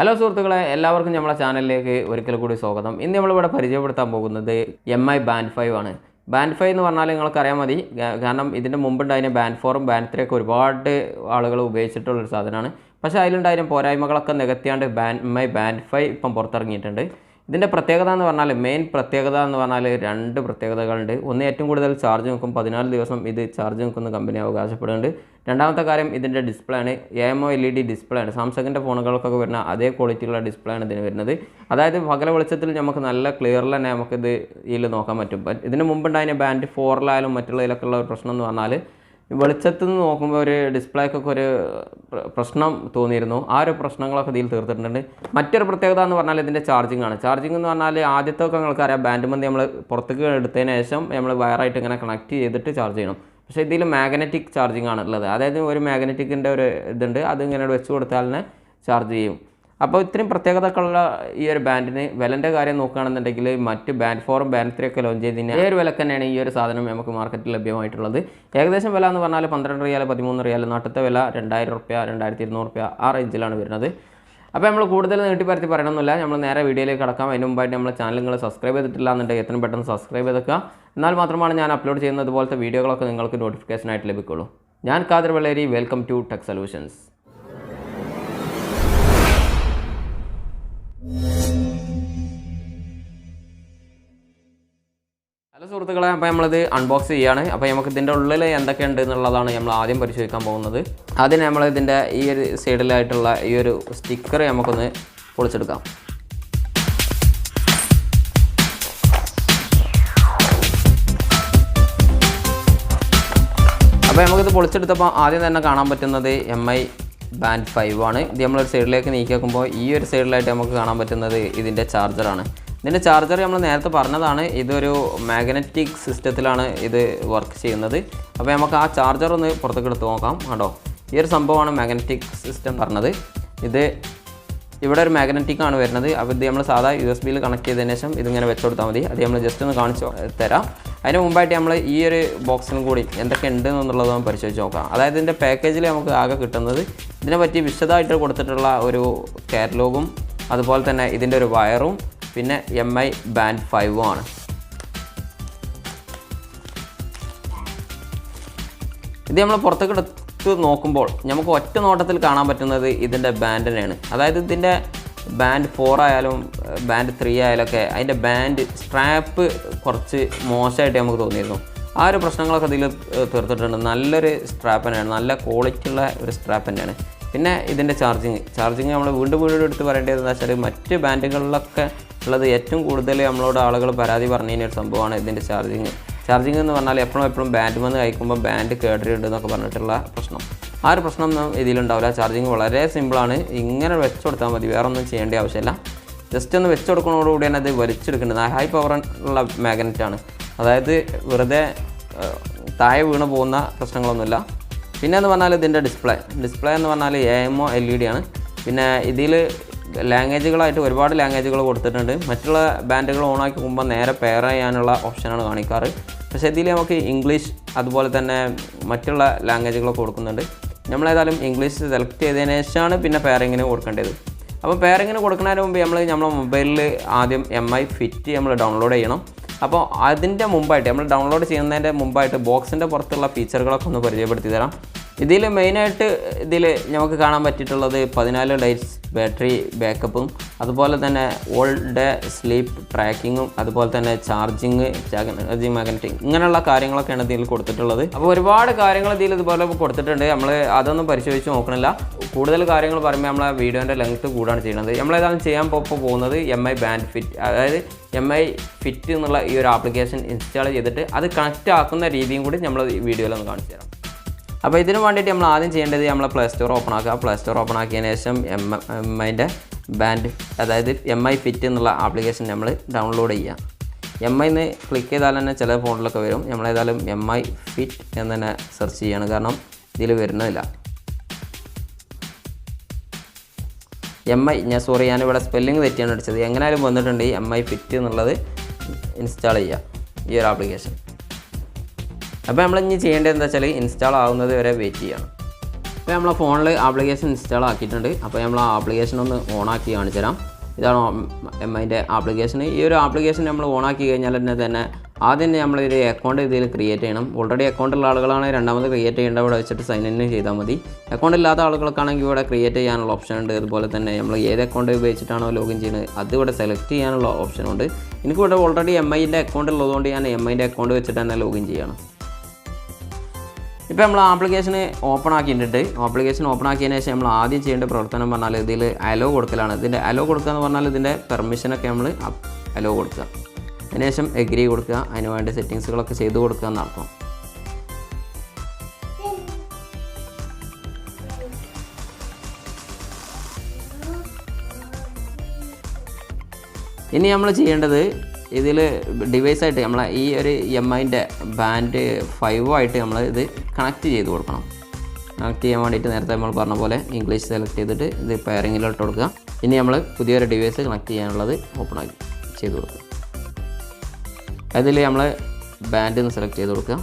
Hello സുഹൃത്തുക്കളെ എല്ലാവർക്കും നമ്മളെ ചാനലിലേക്ക് ഒരിക്കൽ കൂടി സ്വാഗതം. ഇന്ന് നമ്മളിവിടെ പരിചയപ്പെടുത്താൻ പോകുന്നത് എം ഐ ബാൻഡ് ഫൈവ് ആണ്. ബാൻഡ് ഫൈവ് എന്ന് പറഞ്ഞാൽ നിങ്ങൾക്ക് അറിയാൻ മതി കാരണം ഇതിന്റെ മുമ്പുണ്ടായിരുന്ന ബാൻഡ് ഫോറും ബാൻഡ് ത്രീ ഒക്കെ ഒരുപാട് ആളുകൾ ഉപയോഗിച്ചിട്ടുള്ളൊരു സാധനമാണ്. പക്ഷേ അതിലുണ്ടായിരുന്ന പോരായ്മകളൊക്കെ നികത്തിയാണ്ട് band M I band five ഇപ്പം പുറത്തിറങ്ങിയിട്ടുണ്ട്. ഇതിന്റെ പ്രത്യേകത എന്ന് പറഞ്ഞാൽ മെയിൻ പ്രത്യേകത എന്ന് പറഞ്ഞാൽ രണ്ട് പ്രത്യേകതകളുണ്ട്. ഒന്ന് ഏറ്റവും കൂടുതൽ ചാർജ് നിൽക്കും പതിനാല് ദിവസം ഇത് ചാർജ് നിൽക്കുന്ന കമ്പനി അവകാശപ്പെടുന്നുണ്ട്. രണ്ടാമത്തെ കാര്യം ഇതിന്റെ ഡിസ്പ്ലേ ആണ്. A M O L E D display ആണ്. സാംസങ്ങിന്റെ ഫോണുകൾക്കൊക്കെ വരുന്ന അതേ ക്വാളിറ്റിയുള്ള ഡിസ്പ്ലേ ആണ് ഇതിന് വരുന്നത്. അതായത് പകല വെളിച്ചത്തിൽ നമുക്ക് നല്ല ക്ലിയറിൽ തന്നെ നമുക്കിത് ഇതിൽ നോക്കാൻ പറ്റും. ഇതിന് മുമ്പുണ്ടായ ബാൻഡ് ഫോറിലായാലും മറ്റുള്ളതിലൊക്കെ ഉള്ള ഒരു പ്രശ്നം എന്ന് പറഞ്ഞാൽ വെളിച്ചത്തിൽ നിന്ന് നോക്കുമ്പോൾ ഒരു ഡിസ്പ്ലേക്കൊക്കെ ഒരു പ്രശ്നം തോന്നിയിരുന്നു. ആ ഒരു പ്രശ്നങ്ങളൊക്കെ ഇതിൽ തീർത്തിട്ടുണ്ട്. മറ്റൊരു പ്രത്യേകത എന്ന് പറഞ്ഞാൽ ഇതിന്റെ ചാർജിങ് ആണ്. ചാർജിങ് എന്ന് പറഞ്ഞാൽ ആദ്യത്തെ ഒക്കെ നിങ്ങൾക്ക് അറിയാം ബാൻഡ് മന്തി നമ്മൾ പുറത്തേക്ക് എടുത്തതിന് ശേഷം നമ്മൾ വയറായിട്ട് ഇങ്ങനെ കണക്ട് ചെയ്തിട്ട് ചാർജ് ചെയ്യണം. പക്ഷേ ഇതിൽ മാഗ്നറ്റിക് ചാർജിങ് ആണ് ഉള്ളത്. അതായത് ഒരു മാഗ്നറ്റിക്കിന്റെ ഒരു ഇതുണ്ട്. അത് ഇങ്ങനെ വെച്ച് കൊടുത്താൽ ചാർജ് ചെയ്യും. അപ്പോൾ ഇത്രയും പ്രത്യേകതകളുള്ള ഈ ഒരു ബാൻഡിന് വിലന്റെ കാര്യം നോക്കുകയാണെന്നുണ്ടെങ്കിൽ മറ്റ് ബാൻഡ് ഫോറും ബാൻഡ് ത്രീ ഒക്കെ ലോഞ്ച് ചെയ്തതിന് ഏതൊരു വില തന്നെയാണ് ഈ ഒരു സാധനം നമുക്ക് മാർക്കറ്റിൽ ലഭ്യമായിട്ടുള്ളത്. ഏകദേശം വില എന്ന് പറഞ്ഞാൽ പന്ത്രണ്ട് റിയാൽ പതിമൂന്ന് റിയാൽ നാട്ടത്തെ വില രണ്ടായിരം റുപ്യ രണ്ടായിരത്തി ഇരുന്നൂറ് റുപ്യ ആ റേഞ്ചിലാണ് വരുന്നത്. അപ്പോൾ നമ്മൾ കൂടുതൽ നീട്ടിപ്പരത്തി പറയണമെന്നില്ല നമ്മൾ നേരെ വീഡിയോയിലേക്ക് കടക്കാം. അതിന് മുമ്പായിട്ട് നമ്മൾ ചാനൽ നിങ്ങൾ സബ്സ്ക്രൈബ് ചെയ്തിട്ടില്ല എന്നുണ്ടെങ്കിൽ എത്രയും പെട്ടെന്ന് സബ്സ്ക്രൈബ് ചെയ്തേക്കുക. എന്നാൽ മാത്രമാണ് ഞാൻ അപ്ലോഡ് ചെയ്യുന്നത്. പോലത്തെ വീഡിയോകളൊക്കെ നിങ്ങൾക്ക് നോട്ടിഫിക്കേഷനായിട്ട് ലഭിക്കുള്ളൂ. ഞാൻ Kathir Velleri. Welcome to tech solutions hello സുഹൃത്തുക്കളെ അപ്പോൾ നമ്മളിത് അൺബോക്സ് ചെയ്യാണ്. അപ്പോൾ നമുക്ക് ഇതിന്റെ ഉള്ളിൽ എന്തൊക്കെ ഉണ്ട് എന്നുള്ളതാണ് നമ്മൾ ആദ്യം പരിശോധിക്കാൻ പോകുന്നത്. ആദ്യം നമ്മൾ ഇതിന്റെ ഈ ഒരു സൈഡിലായിട്ടുള്ള ഈ ഒരു സ്റ്റിക്കർ നമുക്കൊന്ന് പൊളിച്ചെടുക്കാം. അപ്പോൾ നമുക്കിത് പൊളിച്ചെടുത്തപ്പോൾ ആദ്യം തന്നെ കാണാൻ പറ്റുന്നത് എം ഐ ബാൻഡ് ഫൈവ് ആണ്. ഇത് നമ്മളൊരു സൈഡിലേക്ക് നീക്കി വെക്കുമ്പോൾ ഈ ഒരു സൈഡിലായിട്ട് നമുക്ക് കാണാൻ പറ്റുന്നത് ഇതിന്റെ ചാർജറാണ് ഇതിന്റെ ചാർജർ നമ്മൾ നേരത്തെ പറഞ്ഞതാണ് ഇതൊരു മാഗ്നറ്റിക് സിസ്റ്റത്തിലാണ് ഇത് വർക്ക് ചെയ്യുന്നത്. അപ്പോൾ നമുക്ക് ആ ചാർജർ ഒന്ന് പുറത്തേക്ക് എടുത്ത് നോക്കാം. കേട്ടോ ഈ ഒരു സംഭവമാണ് മാഗ്നറ്റിക് സിസ്റ്റം പറഞ്ഞത്. ഇത് ഇവിടെ ഒരു മാഗ്നറ്റിക് ആണ് വരുന്നത്. അപ്പോൾ ഇത് നമ്മൾ സാധാ യു എസ് ബിയിൽ കണക്ട് ചെയ്തതിന് ശേഷം ഇതിങ്ങനെ വെച്ച് കൊടുത്താൽ മതി. അത് നമ്മൾ ജസ്റ്റ് ഒന്ന് കാണിച്ച് തരാം. അതിന് മുമ്പായിട്ട് നമ്മൾ ഈ ഒരു ബോക്സിനും കൂടി എന്തൊക്കെ ഉണ്ട് എന്നുള്ളത് നമുക്ക് പരിശോധിച്ച് നോക്കാം. അതായത് ഇതിന്റെ പാക്കേജിൽ നമുക്ക് ആകെ കിട്ടുന്നത് ഇതിനെപ്പറ്റി വിശദമായിട്ട് കൊടുത്തിട്ടുള്ള ഒരു കാറ്റലോഗും അതുപോലെ തന്നെ ഇതിന്റെ ഒരു വയറും പിന്നെ എം ഐ ബാൻഡ് ഫൈവും ആണ്. ഇത് നമ്മൾ പുറത്തേക്ക് നോക്കുമ്പോൾ നമുക്ക് ഒറ്റ നോട്ടത്തിൽ കാണാൻ പറ്റുന്നത് ഇതിന്റെ ബാൻഡിനെയാണ് അതായത് ഇതിന്റെ ബാൻഡ് ഫോർ ആയാലും ബാൻഡ് ത്രീ ആയാലും ഒക്കെ അതിന്റെ ബാൻഡ് സ്ട്രാപ്പ് കുറച്ച് മോശമായിട്ട് നമുക്ക് തോന്നിയിരുന്നു. ആ ഒരു പ്രശ്നങ്ങളൊക്കെ ഇതിൽ തീർത്തിട്ടുണ്ട്. നല്ലൊരു സ്ട്രാപ്പ് തന്നെയാണ്. നല്ല ക്വാളിറ്റി ഉള്ള ഒരു സ്ട്രാപ്പ് തന്നെയാണ്. പിന്നെ ഇതിന്റെ ചാർജിങ് ചാർജിങ് നമ്മൾ വീണ്ടും വീണ്ടും എടുത്ത് പറയേണ്ടത് എന്താ വെച്ചാൽ മറ്റ് ബാൻഡുകളിലൊക്കെ ഉള്ളത് ഏറ്റവും കൂടുതൽ നമ്മളോട് ആളുകൾ പരാതി പറഞ്ഞതിന്റെ ഒരു സംഭവമാണ് ഇതിന്റെ ചാർജിങ് ചാർജിങ് എന്ന് പറഞ്ഞാൽ എപ്പോഴും എപ്പോഴും ബാൻഡ് വന്ന് കഴിക്കുമ്പോൾ ബാൻഡ് കേടരുണ്ട് എന്നൊക്കെ പറഞ്ഞിട്ടുള്ള പ്രശ്നം. ആ ഒരു പ്രശ്നം ഇതിലുണ്ടാവില്ല. ചാർജിങ് വളരെ സിമ്പിളാണ് ഇങ്ങനെ വെച്ച് കൊടുത്താൽ മതി. വേറെ ഒന്നും ചെയ്യേണ്ട ആവശ്യമില്ല. ജസ്റ്റ് ഒന്ന് വെച്ച് കൊടുക്കുന്നതോടുകൂടി തന്നെ അത് വലിച്ചെടുക്കേണ്ടത് ഹൈ പവർ ഉള്ള മാഗ്നറ്റ് ആണ്. അതായത് വെറുതെ താഴെ വീണ് പോകുന്ന പ്രശ്നങ്ങളൊന്നുമില്ല. പിന്നെ എന്ന് പറഞ്ഞാൽ ഇതിന്റെ ഡിസ്പ്ലേ ഡിസ്പ്ലേ എന്ന് പറഞ്ഞാൽ A M O L E D ആണ്. പിന്നെ ഇതിൽ ലാംഗ്വേജുകളായിട്ട് ഒരുപാട് ലാംഗ്വേജുകൾ കൊടുത്തിട്ടുണ്ട്. മറ്റുള്ള ബാൻഡുകൾ ഓണാക്കി പോകുമ്പോൾ നേരെ പെയർ ചെയ്യാനുള്ള ഓപ്ഷനാണ് കാണിക്കാറ്. പക്ഷേ ഇതിൽ നമുക്ക് ഇംഗ്ലീഷ് അതുപോലെ തന്നെ മറ്റുള്ള ലാംഗ്വേജുകളൊക്കെ കൊടുക്കുന്നുണ്ട്. നമ്മളേതായാലും ഇംഗ്ലീഷ് സെലക്ട് ചെയ്തതിന് ശേഷമാണ് പിന്നെ പെയറിങ്ങിന് കൊടുക്കേണ്ടത്. അപ്പോൾ പെയറിങ്ങിന് കൊടുക്കുന്നതിന് മുമ്പ് നമ്മൾ നമ്മുടെ മൊബൈലിൽ ആദ്യം എം ഐ ഫിറ്റ് നമ്മൾ ഡൗൺലോഡ് ചെയ്യണം. അപ്പോൾ അതിന്റെ മുമ്പായിട്ട് നമ്മൾ ഡൗൺലോഡ് ചെയ്യുന്നതിന്റെ മുമ്പായിട്ട് ബോക്സിന്റെ പുറത്തുള്ള ഫീച്ചറുകളൊക്കെ ഒന്ന് പരിചയപ്പെടുത്തി തരാം ഇതിൽ മെയിനായിട്ട് ഇതിൽ നമുക്ക് കാണാൻ പറ്റിയിട്ടുള്ളത് പതിനാല് ഡേയ്സ് ബാറ്ററി ബാക്കപ്പും അതുപോലെ തന്നെ ഓൾ ഡേ സ്ലീപ്പ് ട്രാക്കിങ്ങും അതുപോലെ തന്നെ ചാർജിങ് ചാർജിങ് മാഗ്നറ്റിക് ഇങ്ങനെയുള്ള കാര്യങ്ങളൊക്കെയാണ് ഇതിൽ കൊടുത്തിട്ടുള്ളത്. അപ്പോൾ ഒരുപാട് കാര്യങ്ങൾ ഇതിൽ ഇതുപോലെ കൊടുത്തിട്ടുണ്ട്. നമ്മൾ അതൊന്നും പരിശോധിച്ച് നോക്കണില്ല. കൂടുതൽ കാര്യങ്ങൾ പറയുമ്പോൾ നമ്മളെ വീഡിയോന്റെ ലെങ്ത്ത് കൂടാണ് ചെയ്യുന്നത്. നമ്മളേതാണ് ചെയ്യാൻ ഇപ്പോൾ പോകുന്നത് എം ഐ ബാൻഡ് ഫിറ്റ് അതായത് എം ഐ ഫിറ്റ് എന്നുള്ള ഈ ഒരു ആപ്ലിക്കേഷൻ ഇൻസ്റ്റാൾ ചെയ്തിട്ട് അത് കണക്റ്റ് ആക്കുന്ന രീതിയും കൂടി നമ്മൾ ഈ വീഡിയോയിലൊന്ന് കാണിച്ചു തരാം. അപ്പോൾ ഇതിന് വേണ്ടിയിട്ട് നമ്മൾ ആദ്യം ചെയ്യേണ്ടത് നമ്മൾ പ്ലേ സ്റ്റോർ ഓപ്പൺ ആക്കുക. പ്ലേ സ്റ്റോർ ഓപ്പൺ ആക്കിയതിന് ശേഷം എം എം ഐന്റെ ബാൻഡ് അതായത് എം ഐ ഫിറ്റ് എന്നുള്ള ആപ്ലിക്കേഷൻ നമ്മൾ ഡൗൺലോഡ് ചെയ്യുക. എം ഐന്ന് ക്ലിക്ക് ചെയ്താൽ തന്നെ ചില ഫോണിലൊക്കെ വരും. നമ്മൾ ഏതായാലും എം ഐ ഫിറ്റ് എന്ന് തന്നെ സെർച്ച് ചെയ്യുകയാണ് കാരണം ഇതിൽ വരുന്നില്ല എം ഐ ഞാൻ സോറി ഞാനിവിടെ സ്പെല്ലിംഗ് തെറ്റിയാണ് അടിച്ചത്. എങ്ങനെയാലും വന്നിട്ടുണ്ട് എം ഐ ഫിറ്റ് എന്നുള്ളത് ഇൻസ്റ്റാൾ ചെയ്യുക. ഈ ഒരു ആപ്ലിക്കേഷൻ അപ്പോൾ നമ്മൾ ഇനി ചെയ്യേണ്ടത് എന്താ വെച്ചാൽ ഇൻസ്റ്റാൾ ആവുന്നത് വരെ വെയിറ്റ് ചെയ്യണം. അപ്പോൾ നമ്മളെ ഫോണിൽ ആപ്ലിക്കേഷൻ ഇൻസ്റ്റാൾ ആക്കിയിട്ടുണ്ട്. അപ്പോൾ നമ്മൾ ആ ആപ്ലിക്കേഷൻ ഒന്ന് ഓൺ ആക്കി കാണിച്ചു തരാം ഇതാണ് എം ഐന്റെ ആപ്ലിക്കേഷൻ ഈ ഒരു ആപ്ലിക്കേഷൻ നമ്മൾ ഓൺ ആക്കി കഴിഞ്ഞാൽ തന്നെ തന്നെ ആദ്യം തന്നെ നമ്മളൊരു അക്കൗണ്ട് ഇതിൽ ക്രിയേറ്റ് ചെയ്യണം. ഓൾറെഡി അക്കൗണ്ട് ഉള്ള ആളുകളാണ് രണ്ടാമത് ക്രിയേറ്റ് ചെയ്യേണ്ട ഇവിടെ വെച്ചിട്ട് സൈൻ ഇൻ ചെയ്താൽ മതി. അക്കൗണ്ട് ഇല്ലാത്ത ആളുകൾക്കാണെങ്കിൽ ഇവിടെ ക്രിയേറ്റ് ചെയ്യാനുള്ള ഓപ്ഷൻ ഉണ്ട്. അതുപോലെ തന്നെ നമ്മൾ ഏത് അക്കൗണ്ട് ഉപയോഗിച്ചിട്ടാണോ ലോഗിൻ ചെയ്യുന്നത് അത് ഇവിടെ സെലക്ട് ചെയ്യാനുള്ള ഓപ്ഷൻ ഉണ്ട്. എനിക്കിവിടെ ഓൾറെഡി എം ഐന്റെ അക്കൗണ്ട് ഉള്ളതുകൊണ്ട് ഞാൻ എം ഐന്റെ അക്കൗണ്ട് വെച്ചിട്ട് തന്നെ ലോഗിൻ ചെയ്യണം. ഇപ്പോൾ നമ്മൾ ആപ്ലിക്കേഷൻ ഓപ്പൺ ആക്കിയിട്ടുണ്ട്. ആപ്ലിക്കേഷൻ ഓപ്പൺ ആക്കിയതിന് ശേഷം നമ്മൾ ആദ്യം ചെയ്യേണ്ട പ്രവർത്തനം പറഞ്ഞാൽ ഇതിൽ അലോ കൊടുക്കലാണ്. ഇതിന്റെ അലോ കൊടുക്കുക എന്ന് പറഞ്ഞാൽ ഇതിന്റെ പെർമിഷനൊക്കെ നമ്മൾ അലോ കൊടുക്കുക. അതിനുശേഷം എഗ്രി കൊടുക്കുക. അതിന് വേണ്ട സെറ്റിങ്സുകളൊക്കെ ചെയ്ത് കൊടുക്കുക എന്നർത്ഥം. ഇനി നമ്മൾ ചെയ്യേണ്ടത് ഇതിൽ ഡിവൈസായിട്ട് നമ്മൾ ഈ ഒരു എം ഐന്റെ ബാൻഡ് ഫൈവ് ആയിട്ട് നമ്മൾ ഇത് കണക്ട് ചെയ്ത് കൊടുക്കണം. കണക്ട് ചെയ്യാൻ വേണ്ടിയിട്ട് നേരത്തെ നമ്മൾ പറഞ്ഞ പോലെ ഇംഗ്ലീഷ് സെലക്ട് ചെയ്തിട്ട് ഇത് പയറിങ്ങിലോട്ട് കൊടുക്കുക. ഇനി നമ്മൾ പുതിയൊരു ഡിവൈസ് കണക്ട് ചെയ്യാനുള്ളത് ഓപ്പൺ ആക്കി ചെയ്ത് കൊടുക്കുക. അതിൽ നമ്മൾ ബാൻഡ് സെലക്ട് ചെയ്ത് കൊടുക്കുക.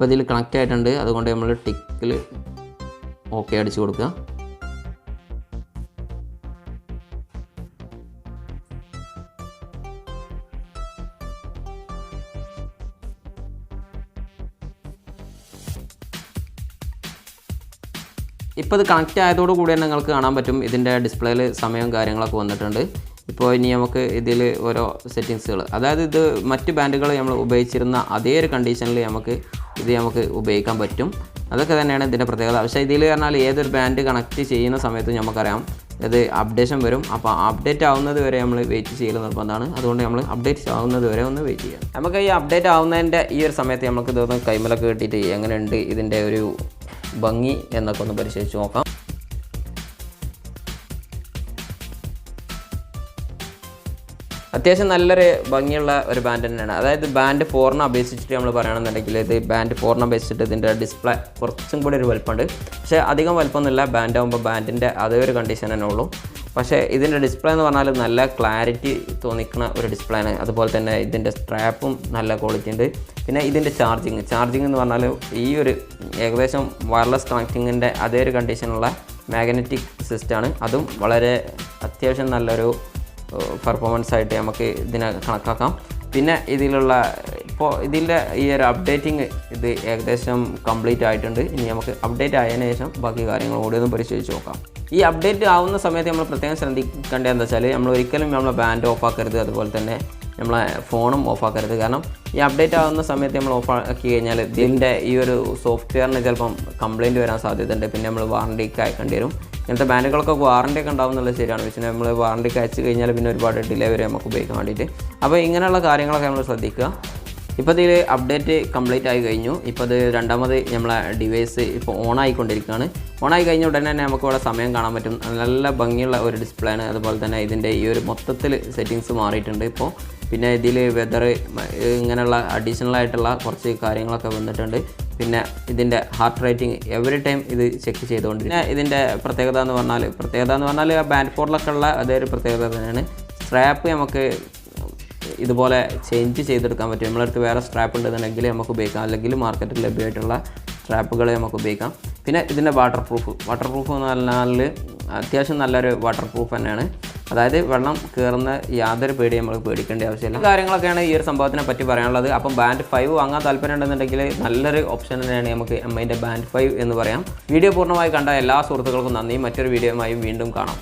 ഇപ്പോൾ ഇതിൽ കണക്റ്റ് ആയിട്ടുണ്ട്. അതുകൊണ്ട് നമ്മൾ ടിക്കിൽ ഓക്കെ അടിച്ച് കൊടുക്കുക. ഇപ്പോൾ ഇത് കണക്റ്റ് ആയതോടു കൂടി തന്നെ നിങ്ങൾക്ക് കാണാൻ പറ്റും. ഇതിന്റെ ഡിസ്പ്ലേയിൽ സമയവും കാര്യങ്ങളൊക്കെ വന്നിട്ടുണ്ട്. ഇപ്പോൾ ഇനി നമുക്ക് ഇതിൽ ഓരോ സെറ്റിങ്സുകൾ അതായത് ഇത് മറ്റ് ബാൻഡുകൾ നമ്മൾ ഉപയോഗിച്ചിരുന്ന അതേ ഒരു കണ്ടീഷനിൽ നമുക്ക് ഇത് നമുക്ക് ഉപയോഗിക്കാൻ പറ്റും. അതൊക്കെ തന്നെയാണ് ഇതിന്റെ പ്രത്യേകത. പക്ഷേ ഇതിൽ പറഞ്ഞാൽ ഏതൊരു ബാൻഡ് കണക്ട് ചെയ്യുന്ന സമയത്ത് നമുക്കറിയാം ഇത് അപ്ഡേഷൻ വരും. അപ്പോൾ അപ്ഡേറ്റ് ആവുന്നത് വരെ നമ്മൾ വെയിറ്റ് ചെയ്യൽ നിർബന്ധമാണ്. അതുകൊണ്ട് നമ്മൾ അപ്ഡേറ്റ് ആവുന്നത് വരെ ഒന്ന് വെയിറ്റ് ചെയ്യാം. നമുക്ക് ഈ അപ്ഡേറ്റ് ആവുന്നതിന്റെ ഈ ഒരു സമയത്ത് നമുക്ക് ഇതൊന്ന് കൈമലൊക്കെ കിട്ടിയിട്ട് എങ്ങനെയുണ്ട് ഇതിന്റെ ഒരു ഭംഗി എന്നൊക്കെ ഒന്ന് പരിശോധിച്ച് നോക്കാം. അത്യാവശ്യം നല്ലൊരു ഭംഗിയുള്ള ഒരു ബാൻഡ് തന്നെയാണ്. അതായത് ബാൻഡ് ഫോറിനെ അപേക്ഷിച്ചിട്ട് നമ്മൾ പറയുകയാണെന്നുണ്ടെങ്കിൽ ഇത് ബാൻഡ് ഫോറിനെ അപേക്ഷിച്ചിട്ട് ഇതിന്റെ ഡിസ്പ്ലേ കുറച്ചും കൂടി ഒരു വലുപ്പമുണ്ട്. പക്ഷേ അധികം വലുപ്പമൊന്നുമില്ല. ബാൻഡ് ആകുമ്പോൾ ബാൻഡിന്റെ അതേ ഒരു കണ്ടീഷൻ തന്നെ ഉള്ളൂ. പക്ഷേ ഇതിന്റെ ഡിസ്പ്ലേ എന്ന് പറഞ്ഞാൽ നല്ല ക്ലാരിറ്റി തോന്നിക്കുന്ന ഒരു ഡിസ്പ്ലേ ആണ്. അതുപോലെ തന്നെ ഇതിന്റെ സ്ട്രാപ്പും നല്ല ക്വാളിറ്റി ഉണ്ട്. പിന്നെ ഇതിന്റെ ചാർജിങ് ചാർജിങ് എന്ന് പറഞ്ഞാൽ ഈ ഒരു ഏകദേശം വയർലെസ് കണക്റ്റിങ്ങിന്റെ അതേ ഒരു കണ്ടീഷനുള്ള മാഗ്നറ്റിക് സിസ്റ്റമാണ് അതും വളരെ അത്യാവശ്യം നല്ലൊരു പെർഫോമൻസ് ആയിട്ട് നമുക്ക് ഇതിനെ കണക്കാക്കാം. പിന്നെ ഇതിലുള്ള ഇപ്പോൾ ഇതിന്റെ ഈ ഒരു അപ്ഡേറ്റിംഗ് ഇത് ഏകദേശം കംപ്ലീറ്റ് ആയിട്ടുണ്ട്. ഇനി നമുക്ക് അപ്ഡേറ്റ് ആയതിനു ശേഷം ബാക്കി കാര്യങ്ങൾ കൂടി ഒന്ന് പരിശോധിച്ച് നോക്കാം. ഈ അപ്ഡേറ്റ് ആവുന്ന സമയത്ത് നമ്മൾ പ്രത്യേകം ശ്രദ്ധിക്കേണ്ടത് എന്താ വെച്ചാൽ നമ്മൾ ഒരിക്കലും നമ്മളെ ബാൻഡ് ഓഫ് ആക്കരുത്. അതുപോലെ തന്നെ നമ്മളെ ഫോണും ഓഫ് ആക്കരുത് കാരണം ഈ അപ്ഡേറ്റ് ആകുന്ന സമയത്ത് നമ്മൾ ഓഫ് ആക്കി കഴിഞ്ഞാൽ ഇതിന്റെ ഈ ഒരു സോഫ്റ്റ്വെയറിന് ചിലപ്പം കംപ്ലയിന്റ് വരാൻ സാധ്യതയുണ്ട്. പിന്നെ നമ്മൾ വാറണ്ടിക്ക് അയക്കേണ്ടി വരും. ഇങ്ങനത്തെ ബാൻഡുകളൊക്കെ വാറണ്ടി ഒക്കെ ഉണ്ടാവും എന്നുള്ളത് ശരിയാണ്. പക്ഷേ നമ്മൾ വാറണ്ടിക്ക് അയച്ചു കഴിഞ്ഞാൽ പിന്നെ ഒരുപാട് ഡിലേ വരെ നമുക്ക് ഉപയോഗിക്കാൻ വേണ്ടിയിട്ട്. അപ്പോൾ ഇങ്ങനെയുള്ള കാര്യങ്ങളൊക്കെ നമ്മൾ ശ്രദ്ധിക്കുക. ഇപ്പോൾ ഇതിൽ അപ്ഡേറ്റ് കംപ്ലീറ്റ് ആയി കഴിഞ്ഞു. ഇപ്പോൾ ഇത് രണ്ടാമത് നമ്മളെ ഡിവൈസ് ഇപ്പോൾ ഓൺ ആയിക്കൊണ്ടിരിക്കുകയാണ്. ഓൺ ആയി കഴിഞ്ഞ ഉടനെ തന്നെ നമുക്ക് ഇവിടെ സമയം കാണാൻ പറ്റും. നല്ല ഭംഗിയുള്ള ഒരു ഡിസ്പ്ലേ ആണ്. അതുപോലെ തന്നെ ഇതിന്റെ ഈ ഒരു മൊത്തത്തിൽ സെറ്റിങ്സ് മാറിയിട്ടുണ്ട്. ഇപ്പോൾ പിന്നെ ഇതിൽ വെതർ ഇങ്ങനെയുള്ള അഡീഷണൽ ആയിട്ടുള്ള കുറച്ച് കാര്യങ്ങളൊക്കെ വന്നിട്ടുണ്ട്. പിന്നെ ഇതിന്റെ ഹാർട്ട് റേറ്റിംഗ് എവറി ടൈം ഇത് ചെക്ക് ചെയ്തുകൊണ്ട് പിന്നെ ഇതിന്റെ പ്രത്യേകത എന്ന് പറഞ്ഞാൽ പ്രത്യേകത എന്ന് പറഞ്ഞാൽ ആ ബാൻഡ് ഫോറിലൊക്കെ ഉള്ള അതേ ഒരു പ്രത്യേകത തന്നെയാണ്. സ്ട്രാപ്പ് നമുക്ക് ഇതുപോലെ ചേഞ്ച് ചെയ്തെടുക്കാൻ പറ്റും. നമ്മളടുത്ത് വേറെ സ്ട്രാപ്പ് ഉണ്ടെന്നുണ്ടെങ്കിൽ നമുക്ക് ഉപയോഗിക്കാം. അല്ലെങ്കിൽ മാർക്കറ്റിൽ ലഭ്യമായിട്ടുള്ള സ്ട്രാപ്പുകൾ നമുക്ക് ഉപയോഗിക്കാം. പിന്നെ ഇതിന്റെ വാട്ടർ പ്രൂഫ് വാട്ടർ പ്രൂഫ് എന്ന് പറഞ്ഞാൽ അത്യാവശ്യം നല്ലൊരു വാട്ടർ പ്രൂഫ് തന്നെയാണ്. അതായത് വെള്ളം കയറുന്ന യാതൊരു പേടി നമ്മൾ പേടിക്കേണ്ട ആവശ്യമില്ല. കാര്യങ്ങളൊക്കെയാണ് ഈ ഒരു സംഭവത്തിനെ പറ്റി പറയാനുള്ളത്. അപ്പം ബാൻഡ് ഫൈവ് വാങ്ങാൻ താല്പര്യം ഉണ്ടെന്നുണ്ടെങ്കിൽ നല്ലൊരു ഓപ്ഷൻ തന്നെയാണ് നമുക്ക് എം ഐന്റെ ബാൻഡ് ഫൈവ് എന്ന് പറയാം. വീഡിയോ പൂർണമായി കണ്ട എല്ലാ സുഹൃത്തുക്കൾക്കും നന്ദി. മറ്റൊരു വീഡിയോയുമായി വീണ്ടും കാണാം.